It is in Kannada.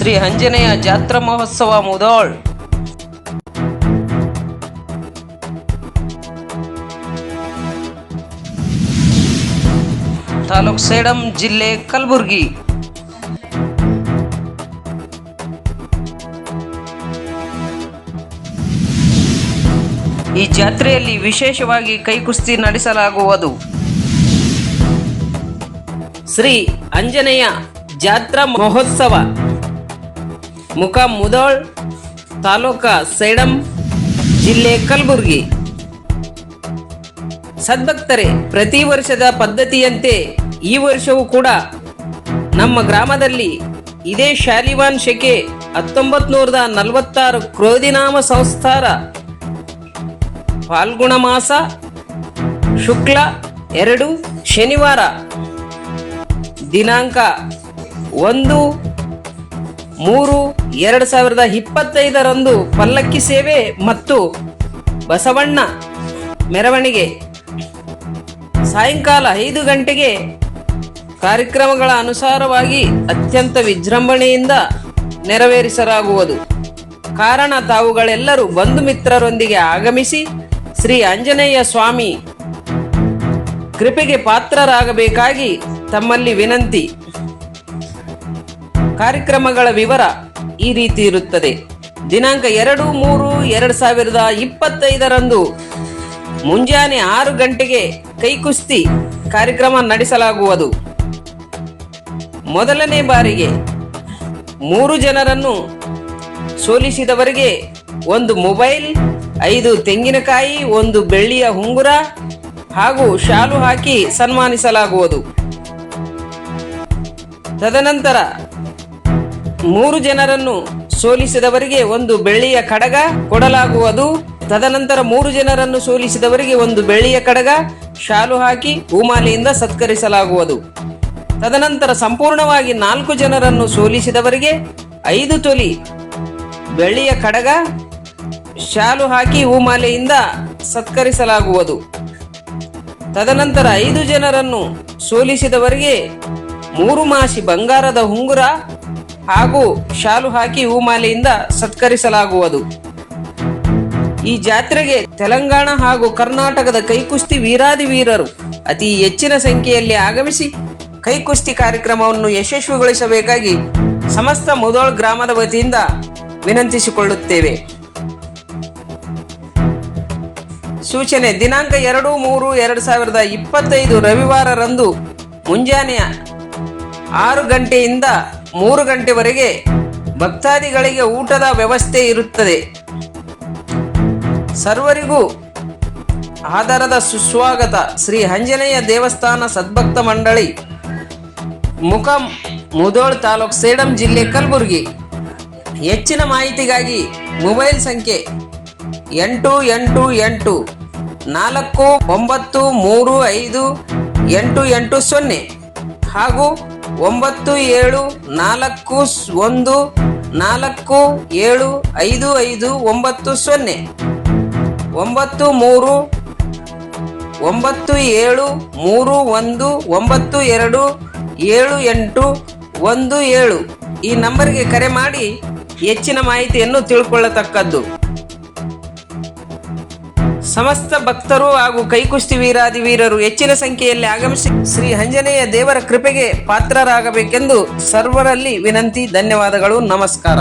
ಶ್ರೀ ಆಂಜನೇಯ ಜಾತ್ರಾ ಮಹೋತ್ಸವ ಮುದೋಳ್. ತಾಲೂಕ್ ಸೇಡಂ ಜಿಲ್ಲೆ ಕಲಬುರ್ಗಿ. ಈ ಜಾತ್ರೆಯಲ್ಲಿ ವಿಶೇಷವಾಗಿ ಕೈಕುಸ್ತಿ ನಡೆಸಲಾಗುವುದು. ಶ್ರೀ ಆಂಜನೇಯ ಜಾತ್ರಾ ಮಹೋತ್ಸವ. ಮುಖ ಮುದೋಳ್, ತಾಲೂಕ ಸೇಡಂ, ಜಿಲ್ಲೆ ಕಲಬುರಗಿ. ಸದ್ಭಕ್ತರೇ, ಪ್ರತಿ ವರ್ಷದ ಪದ್ಧತಿಯಂತೆ ಈ ವರ್ಷವೂ ಕೂಡ ನಮ್ಮ ಗ್ರಾಮದಲ್ಲಿ ಇದೇ ಶಾಲಿವಾನ್ ಶಕೆ ಹತ್ತೊಂಬತ್ತು ನೂರದ ನಲವತ್ತಾರು ಕ್ರೋಧಿನಾಮ ಸಂಸ್ಥಾರ ಫಾಲ್ಗುಣ ಮಾಸ, ಶುಕ್ಲ ಎರಡು, ಶನಿವಾರ. ದಿನಾಂಕ ಒಂದು ಮೂರು ಎರಡು ಸಾವಿರದ ಇಪ್ಪತ್ತೈದರಂದು ಪಲ್ಲಕ್ಕಿ ಸೇವೆ ಮತ್ತು ಬಸವಣ್ಣ ಮೆರವಣಿಗೆ. ಸಾಯಂಕಾಲ ಐದು ಗಂಟೆಗೆ ಕಾರ್ಯಕ್ರಮಗಳ ಅನುಸಾರವಾಗಿ ಅತ್ಯಂತ ವಿಜೃಂಭಣೆಯಿಂದ ನೆರವೇರಿಸಲಾಗುವುದು. ಕಾರಣ ತಾವುಗಳೆಲ್ಲರೂ ಬಂಧು ಮಿತ್ರರೊಂದಿಗೆ ಆಗಮಿಸಿ ಶ್ರೀ ಆಂಜನೇಯ ಸ್ವಾಮಿ ಕೃಪೆಗೆ ಪಾತ್ರರಾಗಬೇಕಾಗಿ ತಮ್ಮಲ್ಲಿ ವಿನಂತಿ. ಕಾರ್ಯಕ್ರಮಗಳ ವಿವರ ಈ ರೀತಿ ಇರುತ್ತದೆ. ದಿನಾಂಕ ಎರಡು ಮೂರು ಎರಡು ಸಾವಿರದ ಇಪ್ಪತ್ತೈದರಂದು ಮುಂಜಾನೆ ಆರು ಗಂಟೆಗೆ ಕೈಕುಸ್ತಿ ಕಾರ್ಯಕ್ರಮ ನಡೆಸಲಾಗುವುದು. ಮೊದಲನೇ ಬಾರಿಗೆ ಮೂರು ಜನರನ್ನು ಸೋಲಿಸಿದವರಿಗೆ ಒಂದು ಮೊಬೈಲ್, ಐದು ತೆಂಗಿನಕಾಯಿ, ಒಂದು ಬೆಳ್ಳಿಯ ಉಂಗುರ ಹಾಗೂ ಶಾಲು ಹಾಕಿ ಸನ್ಮಾನಿಸಲಾಗುವುದು. ತದನಂತರ ಮೂರು ಜನರನ್ನು ಸೋಲಿಸಿದವರಿಗೆ ಒಂದು ಬೆಳ್ಳಿಯ ಕಡಗ ಕೊಡಲಾಗುವುದು. ತದನಂತರ ಮೂರು ಜನರನ್ನು ಸೋಲಿಸಿದವರಿಗೆ ಒಂದು ಬೆಳ್ಳಿಯ ಕಡಗ ಶಾಲು ಹಾಕಿ ಹೂಮಾಲೆಯಿಂದ ಸತ್ಕರಿಸಲಾಗುವುದು. ತದನಂತರ ಸಂಪೂರ್ಣವಾಗಿ ನಾಲ್ಕು ಜನರನ್ನು ಸೋಲಿಸಿದವರಿಗೆ ಐದು ತೊಲಿ ಬೆಳ್ಳಿಯ ಕಡಗ ಶಾಲು ಹಾಕಿ ಹೂಮಾಲೆಯಿಂದ ಸತ್ಕರಿಸಲಾಗುವುದು. ತದನಂತರ ಐದು ಜನರನ್ನು ಸೋಲಿಸಿದವರಿಗೆ ಮೂರು ಮಾಸಿ ಬಂಗಾರದ ಉಂಗುರ ಹಾಗೂ ಶಾಲು ಹಾಕಿ ಹೂಮಾಲೆಯಿಂದ ಸತ್ಕರಿಸಲಾಗುವುದು. ಈ ಜಾತ್ರೆಗೆ ತೆಲಂಗಾಣ ಹಾಗೂ ಕರ್ನಾಟಕದ ಕೈಕುಸ್ತಿ ವೀರಾದಿ ವೀರರು ಅತಿ ಹೆಚ್ಚಿನ ಸಂಖ್ಯೆಯಲ್ಲಿ ಆಗಮಿಸಿ ಕೈಕುಸ್ತಿ ಕಾರ್ಯಕ್ರಮವನ್ನು ಯಶಸ್ವಿಗೊಳಿಸಬೇಕಾಗಿ ಸಮಸ್ತ ಮುದೋಳ್ ಗ್ರಾಮದ ವತಿಯಿಂದ ವಿನಂತಿಸಿಕೊಳ್ಳುತ್ತೇವೆ. ಸೂಚನೆ, ದಿನಾಂಕ ಎರಡು ಮೂರು ಎರಡು ಸಾವಿರದ ಇಪ್ಪತ್ತೈದು ರವಿವಾರರಂದು ಮುಂಜಾನೆಯ ಆರು ಗಂಟೆಯಿಂದ ಮೂರು ಗಂಟೆವರೆಗೆ ಭಕ್ತಾದಿಗಳಿಗೆ ಊಟದ ವ್ಯವಸ್ಥೆ ಇರುತ್ತದೆ. ಸರ್ವರಿಗೂ ಆಧಾರದ ಸುಸ್ವಾಗತ ಶ್ರೀ ಆಂಜನೇಯ ದೇವಸ್ಥಾನ ಸದ್ಭಕ್ತ ಮಂಡಳಿ, ಮುಖ ಮುದೋಳ್ ತಾಲೂಕ್ ಸೇಡಂ ಜಿಲ್ಲೆ ಕಲಬುರಗಿ. ಹೆಚ್ಚಿನ ಮಾಹಿತಿಗಾಗಿ ಮೊಬೈಲ್ ಸಂಖ್ಯೆ ಎಂಟು ಎಂಟು ಎಂಟು ನಾಲ್ಕು ಒಂಬತ್ತು ಮೂರು ಐದು ಎಂಟು ಎಂಟು ಸೊನ್ನೆ. ಹಾಗೂ ಒಂಬತ್ತು ಏಳು ನಾಲ್ಕು ಒಂದು ನಾಲ್ಕು ಏಳು ಐದು ಐದು ಒಂಬತ್ತು ಸೊನ್ನೆ. ಒಂಬತ್ತು ಮೂರು ಒಂಬತ್ತು ಏಳು ಮೂರು ಒಂದು ಒಂಬತ್ತು ಎರಡು ಏಳು ಎಂಟು ಒಂದು ಏಳು. ಈ ನಂಬರ್ಗೆ ಕರೆ ಮಾಡಿ ಹೆಚ್ಚಿನ ಮಾಹಿತಿಯನ್ನು ತಿಳ್ಕೊಳ್ಳತಕ್ಕದ್ದು. ಸಮಸ್ತ ಭಕ್ತರು ಹಾಗೂ ಕೈಕುಸ್ತಿ ವೀರಾದಿ ವೀರರು ಹೆಚ್ಚಿನ ಸಂಖ್ಯೆಯಲ್ಲಿ ಆಗಮಿಸಿ ಶ್ರೀ ಅಂಜನೇಯ ದೇವರ ಕೃಪೆಗೆ ಪಾತ್ರರಾಗಬೇಕೆಂದು ಸರ್ವರಲ್ಲಿ ವಿನಂತಿ, ಧನ್ಯವಾದಗಳು, ನಮಸ್ಕಾರ.